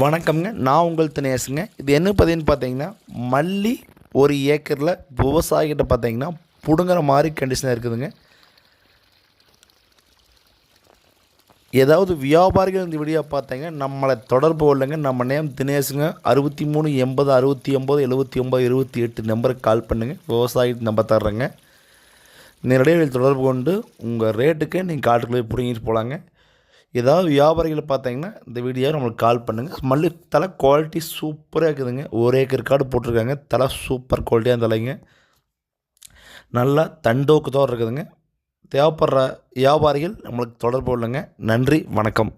வணக்கம்ங்க. நான் உங்கள் தினேசுங்க இது என்ன பதின்னு பார்த்தீங்கன்னா மல்லி ஒரு ஏக்கரில் விவசாயிகிட்ட பார்த்தீங்கன்னா பிடுங்குற மாதிரி கண்டிஷனாக இருக்குதுங்க. ஏதாவது வியாபாரிகள் இந்த வீடியோ பார்த்தீங்க நம்மளை தொடர்பு கொள்ளுங்க. நம்ம நேம் தினேஷுங்க. அறுபத்தி மூணு எண்பது அறுபத்தி ஒம்பது எழுபத்தி ஒம்பது இருபத்தி எட்டு நம்பருக்கு கால் பண்ணுங்கள் விவசாயி நம்பர் தர்றேங்க. நேரடியாக தொடர்பு கொண்டு உங்கள் ரேட்டுக்கு நீங்கள் காட்டுக்குள்ளே பிடுங்கிட்டு போகலாங்க ஏதாவது வியாபாரிகள் பார்த்தீங்கன்னா இந்த வீடியோ நம்மளுக்கு கால் பண்ணுங்கள் மல்லி தலை குவாலிட்டி சூப்பராக இருக்குதுங்க. ஒரு ஏக்கர் காடு போட்டிருக்காங்க. தலை சூப்பர் குவாலிட்டியாக தலைங்க நல்லா தண்டோக்கு தான் இருக்குதுங்க. தேவைப்படுற வியாபாரிகள் நம்மளுக்கு தொடர்பு கொள்ளுங்க. நன்றி வணக்கம்.